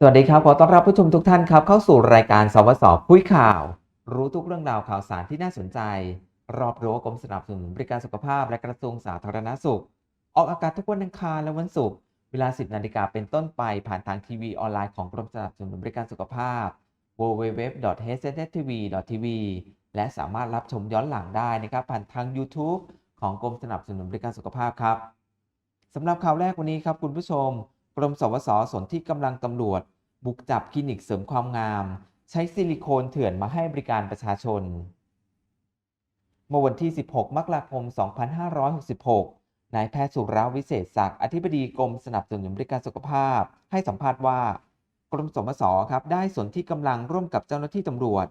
สวัสดีครับ ขอต้อนรับผู้ชมทุกท่านครับ เข้าสู่รายการสวสคุยข่าว รู้ทุกเรื่องราวข่าวสารที่น่าสนใจ รอบรั้วกรมสนับสนุนบริการสุขภาพและกระทรวงสาธารณสุข ออกอากาศทุกวันอังคารและวันศุกร์เวลา 10 นาฬิกาเป็นต้นไปผ่านทางทีวีออนไลน์ของกรมสนับสนุนบริการสุขภาพ www.hsntv.tv และสามารถรับชมย้อนหลังได้นะครับผ่านทาง YouTube ของกรมสนับสนุนบริการสุขภาพครับสำหรับข่าวแรกวันนี้ครับคุณผู้ชม กรมสวสสนที่กำลังตำรวจ บุกจับคลินิกเสริมความงาม ใช้ซิลิโคนเถื่อนมาให้บริการประชาชน เมื่อวันที่ 16 มกราคม 2566 นายแพทย์สุราวิเศษศักดิ์อธิบดีกรมสนับสนุนบริการสุขภาพ ให้สัมภาษณ์ว่ากรมสมสครับได้สนที่กำลังร่วมกับเจ้าหน้าที่ตำรวจ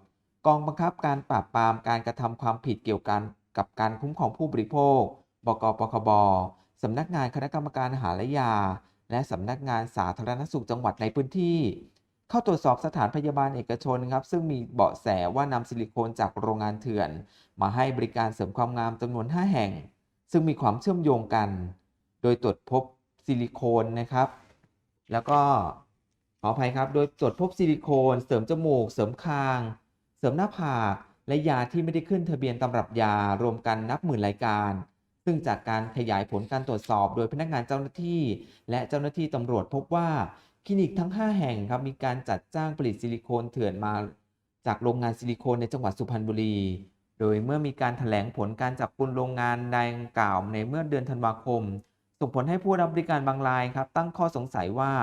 กองบังคับการปราบปรามการกระทำความผิดเกี่ยวกันกับการคุ้มครองผู้บริโภค บกปคบสำนักงานคณะกรรมการอาหารและยา และสำนักงานสาธารณสุขจังหวัดในพื้นที่ เข้าตรวจสอบสถานพยาบาลเอกชนครับซึ่งมีเบาะแสว่านำซิลิโคนจากโรงงานเถื่อน มาให้บริการเสริมความงามจำนวน 5 แห่ง ซึ่งมีความเชื่อมโยงกัน โดยตรวจพบซิลิโคนนะครับ แล้วก็ขออภัยครับ โดยตรวจพบซิลิโคน เสริมจมูก เสริมคาง เสริมหน้าผาก และยาที่ไม่ได้ขึ้นทะเบียนตำรับยารวมกันนับหมื่นรายการ ซึ่งจากการขยายผลการตรวจสอบโดยพนักงานเจ้าหน้าที่ และเจ้าหน้าที่ตำรวจพบว่าคลินิกทั้ง 5 แห่งครับมีการจัดจ้างผลิตซิลิโคนเถื่อนมา จากโรงงานซิลิโคนในจังหวัดสุพรรณบุรี โดยเมื่อมีการถแถลงผลการจับกุมโรงงานดังกล่าวในเมื่อเดือนธันวาคม ส่งผลให้ผู้รับบริการบางรายครับตั้งข้อสงสัยว่า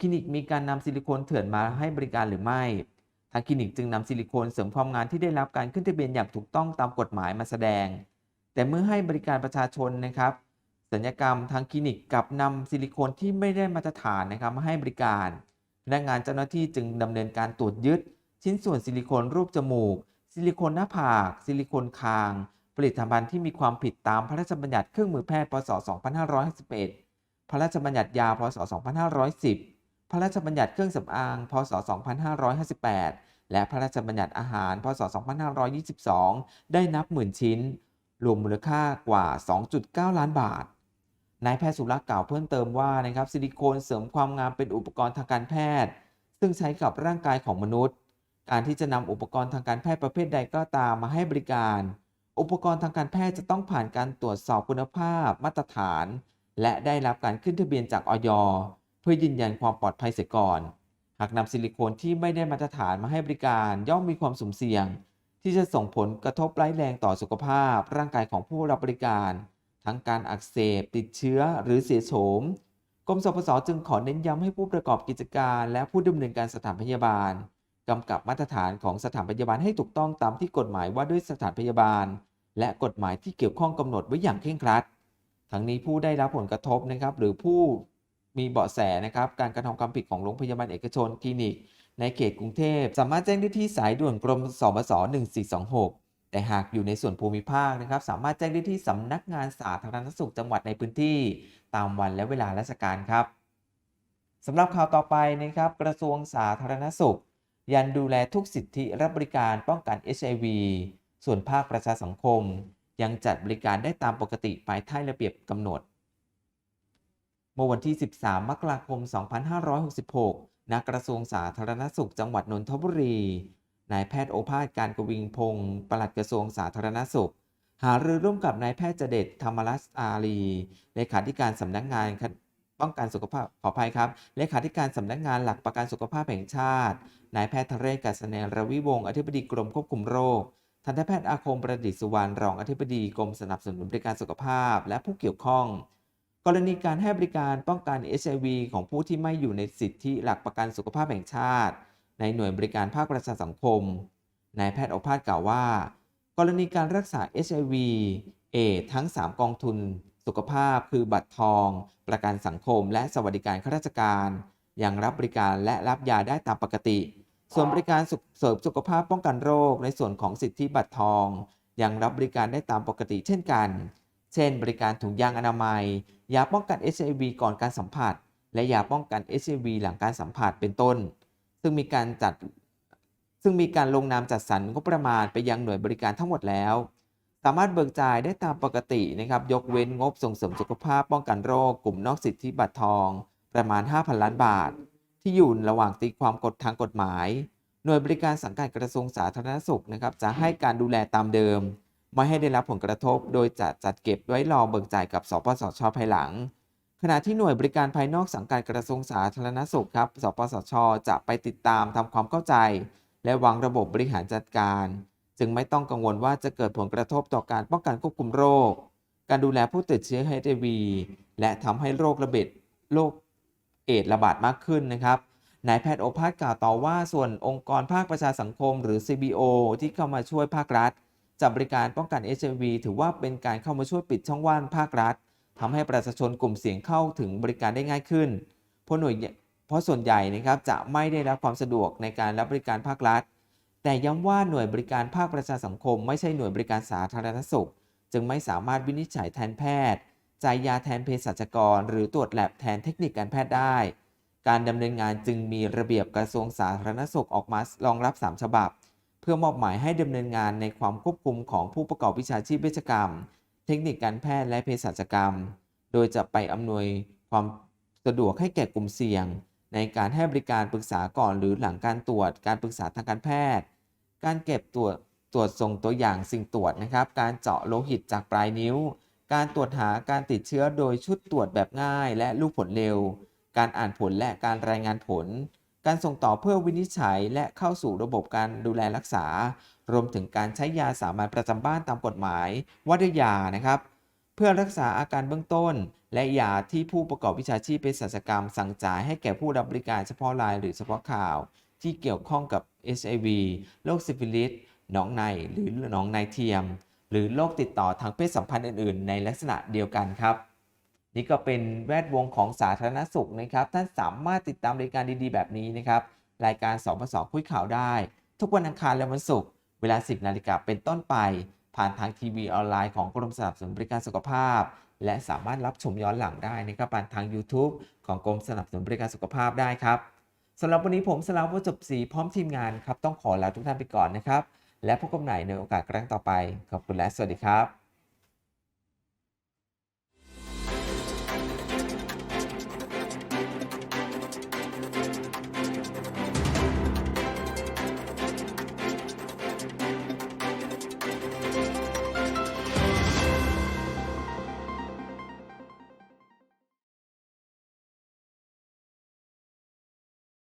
คลินิกมีการนำซิลิโคนเถื่อนมาให้บริการหรือไม่ทางคลินิกจึงนำซิลิโคนเสริมความงามที่ได้รับการขึ้นทะเบียนอย่างถูกต้องตามกฎหมายมาแสดง แต่เมื่อให้บริการประชาชนนะครับสัญญกรรมทางคลินิกกลับนำซิลิโคนที่ไม่ได้มาตรฐานนะครับมาให้บริการพนักงานเจ้าหน้าที่จึงดำเนินการตรวจยึด ชิ้นส่วนซิลิโคนรูปจมูก ซิลิโคนหน้าผาก ซิลิโคนคาง ผลิตภัณฑ์ที่มีความผิดตามพระราชบัญญัติเครื่องมือแพทย์พศ 2551 พระราชบัญญัติยาพศ 2510 พระราชบัญญัติเครื่องสำอาง พศ 2558 และพระราชบัญญัติอาหาร พศ 2522 ได้นับหมื่นชิ้น รวมมูลค่ากว่า 2.9 ล้านบาท นายแพทย์สุรักษ์กล่าวเพิ่มเติมว่านะครับซิลิโคนเสริมความงามเป็นอุปกรณ์ทางการแพทย์ ซึ่งใช้กับร่างกายของมนุษย์ การที่จะนำอุปกรณ์ทางการแพทย์ประเภทใดก็ตามมาให้บริการ อุปกรณ์ทางการแพทย์จะต้องผ่านการตรวจสอบคุณภาพ มาตรฐาน และได้รับการขึ้นทะเบียนจากออยเพื่อยืนยันความปลอดภัยเสียก่อน หากนำซิลิโคนที่ไม่ได้มาตรฐานมาให้บริการย่อมมีความสุ่มเสี่ยง ที่จะส่งผลกระทบร้ายแรงต่อสุขภาพ ร่างกายของผู้รับบริการ ทั้งการอักเสบ ติดเชื้อหรือเสียโฉมกรมสปสจึงขอเน้นย้ำให้ผู้ประกอบกิจการ และผู้ดำเนินการสถานพยาบาลกำกับมาตรฐานของสถานพยาบาลให้ถูกต้องตามที่กฎหมายว่าด้วยสถานพยาบาล และกฎหมายที่เกี่ยวข้องกำหนดไว้อย่างเคร่งครัด ทั้งนี้ผู้ได้รับผลกระทบนะครับ หรือผู้มีเบาะแสนะครับ การกระทำความผิดของโรงพยาบาลเอกชนคลินิก ในเขตกรุงเทพสามารถแจ้งได้ที่สายด่วนกรมสบส1426 แต่หากอยู่ในส่วนภูมิภาคนะครับ สามารถแจ้งได้ที่สำนักงานสาธารณสุขจังหวัดในพื้นที่ ตามวันและเวลาราชการครับสำหรับข่าวต่อไปนะครับ กระทรวงสาธารณสุข ยันดูแลทุกสิทธิรับบริการป้องกัน HIV ส่วนภาคประชาสังคม ยังจัดบริการได้ตามปกติภายใต้ระเบียบกำหนด เมื่อวันที่ 13 มกราคม 2566 ณ กระทรวงสาธารณสุขจังหวัดนนทบุรี นายแพทย์โอภาสการกวิงพงศ์ปลัดกระทรวงสาธารณสุข หารือร่วมกับนายแพทย์เจเดตธรรมรัสอารีเลขาธิการสำนักงานป้องกันสุขภาพขออภัยครับ เลขาธิการสำนักงานหลักประกันสุขภาพแห่งชาติ นายแพทย์ทะเรศกัสเนรวิวงศ์อธิบดีกรมควบคุมโรค ทันตแพทย์อาคมประดิษฐ์สุวรรณรองอธิบดีกรมสนับสนุนบริการสุขภาพ และผู้เกี่ยวข้อง กรณีการให้บริการป้องกัน HIV ของผู้ที่ไม่อยู่ในสิทธิหลักประกันสุขภาพแห่งชาติ ในหน่วยบริการภาคประชาสังคม นายแพทย์โอภาสกล่าวว่า กรณีการรักษา HIV เอทั้ง 3 กองทุน สุขภาพคือบัตรทอง ประกันสังคม และสวัสดิการข้าราชการ ยังรับบริการและรับยาได้ตามปกติ ส่วนบริการเสริมสุขภาพป้องกันโรค ในส่วนของสิทธิบัตรทอง ยังรับบริการได้ตามปกติเช่นกัน เช่น บริการถุงยางอนามัย ยาป้องกัน HIV ก่อนการสัมผัส และยาป้องกัน HIV หลังการสัมผัสเป็นต้น ซึ่งมีการจัด ซึ่งมีการลงนามจัดสรรงบประมาณไปยังหน่วยบริการทั้งหมดแล้ว สามารถเบิกจ่ายได้ตามปกตินะครับ ยกเว้นงบส่งเสริมสุขภาพป้องกันโรค กลุ่มนอกสิทธิบัตรทอง ประมาณ 5,000 ล้านบาท ที่อยู่ระหว่างตีความกฎทางกฎหมาย หน่วยบริการสังกัดกระทรวงสาธารณสุขนะครับจะให้การดูแลตามเดิม ไม่ให้ได้รับผลกระทบ โดยจะจัดเก็บไว้รอเบิกจ่ายกับ สปสช ภายหลัง ขณะที่หน่วยบริการภายนอกสังกัดกระทรวงสาธารณสุขครับ สปสช จะไปติดตามทำความเข้าใจ และวางระบบบริหารจัดการ จึงไม่ต้องกังวลว่าจะเกิดผลกระทบต่อการป้องกันควบคุมโรค การดูแลผู้ติดเชื้อ HIV และทำให้โรคระเบิดโรคเอดระบาดมากขึ้นนะครับนายแพทย์โอภาสกล่าวต่อว่าส่วนองค์กรภาคประชาสังคมหรือ CBO ที่เข้ามาช่วยภาครัฐ จัดบริการป้องกัน HIV ถือว่าเป็นการเข้ามาช่วยปิดช่องว่างภาครัฐทำให้ประชาชนกลุ่มเสี่ยงเข้าถึงบริการได้ง่ายขึ้น เพราะหน่วยเพราะส่วนใหญ่นะครับจะไม่ได้รับความสะดวกในการรับบริการภาครัฐ แต่ย้ำว่าหน่วยบริการภาคประชาสังคม ไม่ใช่หน่วยบริการสาธารณสุข จึงไม่สามารถวินิจฉัยแทนแพทย์จ่ายยาแทนเภสัชกร หรือตรวจแลบแทนเทคนิคการแพทย์ได้ การดำเนินงานจึงมีระเบียบกระทรวงสาธารณสุขออกมารองรับ 3 ฉบับ เพื่อมอบหมายให้ดำเนินงานในความควบคุมของผู้ประกอบวิชาชีพเวชกรรม เทคนิคการแพทย์และเภสัชกรรม โดยจะไปอำนวยความสะดวกให้แก่กลุ่มเสี่ยง ในการให้บริการปรึกษาก่อนหรือหลังการตรวจ การปรึกษาทางการแพทย์ การเก็บตรวจตรวจส่งตัวอย่างสิ่งตรวจนะครับ การเจาะโลหิตจากปลายนิ้ว การตรวจหาการติดเชื้อโดยชุดตรวจแบบง่าย และรูปผลเร็ว การอ่านผลและการรายงานผล การส่งต่อเพื่อวินิจฉัยและเข้าสู่ระบบการดูแลรักษา รวมถึงการใช้ยาสามัญประจำบ้านตามกฎหมายว่าด้วยยานะครับ เพื่อรักษาอาการเบื้องต้น และยาที่ผู้ประกอบวิชาชีพเภสัชกรรม สั่งจ่ายให้แก่ผู้รับบริการเฉพาะรายหรือเฉพาะข่าว ที่เกี่ยวข้องกับ HIV โรคซิฟิลิสหนองในหรือหนองในเทียม หรือโรคติดต่อทางเพศสัมพันธ์อื่น ๆ ในลักษณะเดียวกันครับ นี่ก็เป็นแวดวงของสาธารณสุขนะครับ ท่านสามารถติดตามรายการดีๆ แบบนี้นะครับ รายการสปสคุยข่าวได้ ทุกวันอังคารและวันศุกร์เวลา 10 นาฬิกาเป็นต้นไป ผ่านทางทีวีออนไลน์ของกรมสนับสนุนบริการสุขภาพ และสามารถรับชมย้อนหลังได้นะครับผ่านทาง YouTube ของกรมสนับสนุนบริการสุขภาพได้ครับสำหรับวันนี้ผมสลาวจบศรีพร้อมทีมงานครับต้องขอลาทุกท่านไปก่อนนะครับ และพบกันใหม่ในโอกาสครั้งต่อไปขอบคุณและสวัสดีครับ